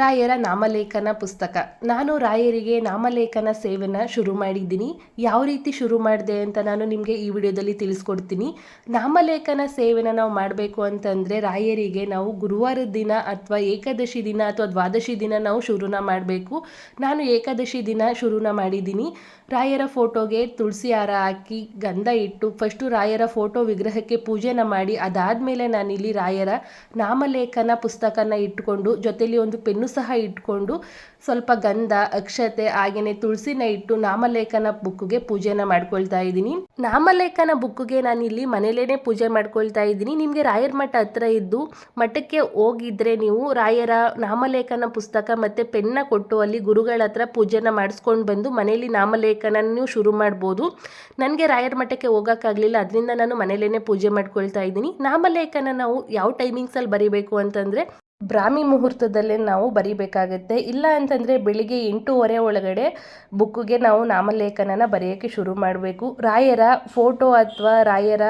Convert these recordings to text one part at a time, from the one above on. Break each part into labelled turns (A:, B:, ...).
A: ರಾಯರ ನಾಮಲೇಖನ ಪುಸ್ತಕ. ನಾನು ರಾಯರಿಗೆ ನಾಮಲೇಖನ ಸೇವೆನ ಶುರು ಮಾಡಿದ್ದೀನಿ. ಯಾವ ರೀತಿ ಶುರು ಮಾಡಿದೆ ಅಂತ ನಾನು ನಿಮಗೆ ಈ ವಿಡಿಯೋದಲ್ಲಿ ತಿಳಿಸ್ಕೊಡ್ತೀನಿ. ನಾಮಲೇಖನ ಸೇವೆನ ನಾವು ಮಾಡಬೇಕು ಅಂತಂದರೆ ರಾಯರಿಗೆ ನಾವು ಗುರುವಾರದ ದಿನ ಅಥವಾ ಏಕಾದಶಿ ದಿನ ಅಥವಾ ದ್ವಾದಶಿ ದಿನ ನಾವು ಶುರುನ ಮಾಡಬೇಕು. ನಾನು ಏಕಾದಶಿ ದಿನ ಶುರುನ ಮಾಡಿದ್ದೀನಿ. ರಾಯರ ಫೋಟೋಗೆ ತುಳಸಿ ಹಾರ ಹಾಕಿ ಗಂಧ ಇಟ್ಟು ಫಸ್ಟು ರಾಯರ ಫೋಟೋ ವಿಗ್ರಹಕ್ಕೆ ಪೂಜೆನ ಮಾಡಿ ಅದಾದಮೇಲೆ ನಾನಿಲ್ಲಿ ರಾಯರ ನಾಮಲೇಖನ ಪುಸ್ತಕನ ಇಟ್ಕೊಂಡು ಜೊತೆಯಲ್ಲಿ ಒಂದು ಪೆನ್ನು ಸಹ ಇಟ್ಕೊಂಡು ಸ್ವಲ್ಪ ಗಂಧ, ಅಕ್ಷತೆ ಹಾಗೆಯೇ ತುಳಸಿನ ಇಟ್ಟು ನಾಮಲೇಖನ ಬುಕ್ಗೆ ಪೂಜೆನ ಮಾಡ್ಕೊಳ್ತಾ ಇದ್ದೀನಿ. ನಾಮಲೇಖನ ಬುಕ್ಗೆ ನಾನಿಲ್ಲಿ ಮನೇಲೇ ಪೂಜೆ ಮಾಡ್ಕೊಳ್ತಾ ಇದ್ದೀನಿ. ನಿಮಗೆ ರಾಯರ ಮಠ ಹತ್ರ ಇದ್ದು ಮಠಕ್ಕೆ ಹೋಗಿದ್ರೆ ನೀವು ರಾಯರ ನಾಮಲೇಖನ ಪುಸ್ತಕ ಮತ್ತು ಪೆನ್ನ ಕೊಟ್ಟು ಅಲ್ಲಿ ಗುರುಗಳ ಹತ್ರ ಪೂಜೆನ ಮಾಡಿಸ್ಕೊಂಡು ಬಂದು ಮನೆಯಲ್ಲಿ ನಾಮಲೇಖನ ನೀವು ಶುರು ಮಾಡ್ಬೋದು. ನನಗೆ ರಾಯರ ಮಠಕ್ಕೆ ಹೋಗೋಕ್ಕಾಗಲಿಲ್ಲ, ಅದರಿಂದ ನಾನು ಮನೇಲೇ ಪೂಜೆ ಮಾಡ್ಕೊಳ್ತಾ ಇದ್ದೀನಿ. ನಾಮಲೇಖನ ನಾವು ಯಾವ ಟೈಮಿಂಗ್ಸಲ್ಲಿ ಬರೀಬೇಕು ಅಂತಂದರೆ ಬ್ರಾಹ್ಮಿ ಮುಹೂರ್ತದಲ್ಲೇ ನಾವು ಬರಿಬೇಕಾಗುತ್ತೆ. ಇಲ್ಲ ಅಂತಂದರೆ ಬೆಳಿಗ್ಗೆ ಎಂಟೂವರೆ ಒಳಗಡೆ ಬುಕ್ಕಿಗೆ ನಾವು ನಾಮಲೇಖನನ ಬರೆಯೋಕ್ಕೆ ಶುರು ಮಾಡಬೇಕು. ರಾಯರ ಫೋಟೋ ಅಥವಾ ರಾಯರ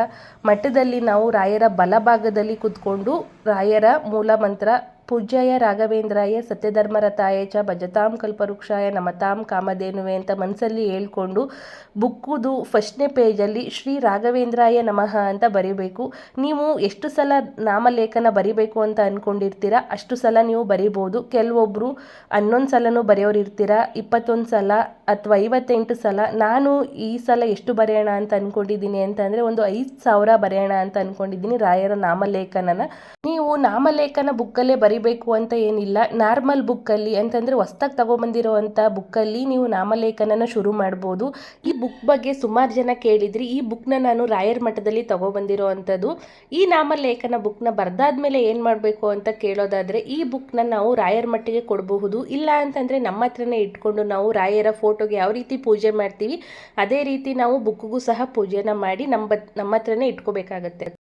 A: ಮಠದಲ್ಲಿ ನಾವು ರಾಯರ ಬಲಭಾಗದಲ್ಲಿ ಕೂತ್ಕೊಂಡು ರಾಯರ ಮೂಲ ಮಂತ್ರ ಪೂಜ್ಯಾಯ ರಾಘವೇಂದ್ರಾಯ ಸತ್ಯಧರ್ಮರತಾಯ ಚ ಭಜತಾಂ ಕಲ್ಪವೃಕ್ಷಾಯ ನಮತಾಂ ಕಾಮಧೇನುವೆ ಅಂತ ಮನಸ್ಸಲ್ಲಿ ಹೇಳ್ಕೊಂಡು ಬುಕ್ಕುದು ಫಸ್ಟ್ನೇ ಪೇಜಲ್ಲಿ ಶ್ರೀ ರಾಘವೇಂದ್ರಾಯ ನಮಃ ಅಂತ ಬರಿಬೇಕು. ನೀವು ಎಷ್ಟು ಸಲ ನಾಮಲೇಖನ ಬರಿಬೇಕು ಅಂತ ಅಂದ್ಕೊಂಡಿರ್ತೀರ ಅಷ್ಟು ಸಲ ನೀವು ಬರಿಬೋದು. ಕೆಲವೊಬ್ಬರು ಹನ್ನೊಂದು ಸಲನೂ ಬರೆಯೋರು ಇರ್ತೀರ ಇಪ್ಪತ್ತೊಂದು ಸಲ ಅಥವಾ ಐವತ್ತೆಂಟು ಸಲ, ನಾನು ಈ ಸಲ ಎಷ್ಟು ಬರೆಯೋಣ ಅಂತ ಅಂದ್ಕೊಂಡಿದ್ದೀನಿ ಅಂತಂದರೆ ಒಂದು ಐದು ಸಾವಿರ ಬರೆಯೋಣ ಅಂತ ಅಂದ್ಕೊಂಡಿದ್ದೀನಿ ರಾಯರ ನಾಮಲೇಖನನ. ನೀವು ನಾಮಲೇಖನ ಬುಕ್ಕಲ್ಲೇ ಬರಿಬೇಕು ಅಂತ ಏನಿಲ್ಲ, ನಾರ್ಮಲ್ ಬುಕ್ಕಲ್ಲಿ ಅಂತಂದರೆ ಹೊಸ್ದಾಗಿ ತಗೊಬಂದಿರೋವಂಥ ಬುಕ್ಕಲ್ಲಿ ನೀವು ನಾಮಲೇಖನನ ಶುರು ಮಾಡ್ಬೋದು. ಈ ಬುಕ್ ಬಗ್ಗೆ ಸುಮಾರು ಜನ ಕೇಳಿದ್ರಿ, ಈ ಬುಕ್ನ ನಾನು ರಾಯರ ಮಠದಲ್ಲಿ ತಗೊಬಂದಿರೋ ಅಂಥದ್ದು ಈ ನಾಮಲೇಖನ ಬುಕ್ನ ಬರ್ದಾದ್ಮೇಲೆ ಏನು ಮಾಡಬೇಕು ಅಂತ ಕೇಳೋದಾದರೆ, ಈ ಬುಕ್ನ ನಾವು ರಾಯರ ಮಟ್ಟಿಗೆ ಕೊಡಬಹುದು, ಇಲ್ಲ ಅಂತಂದರೆ ನಮ್ಮ ಹತ್ರನೇ ಇಟ್ಕೊಂಡು ನಾವು ರಾಯರ ಫೋಟೋಗೆ ಯಾವ ರೀತಿ ಪೂಜೆ ಮಾಡ್ತೀವಿ, ಅದೇ ರೀತಿ ನಾವು ಬುಕ್ಕಿಗೂ ಸಹ ಪೂಜೆನ ಮಾಡಿ ನಮ್ಮ ನಮ್ಮ ಹತ್ರನೇ ಇಟ್ಕೋಬೇಕಾಗತ್ತೆ.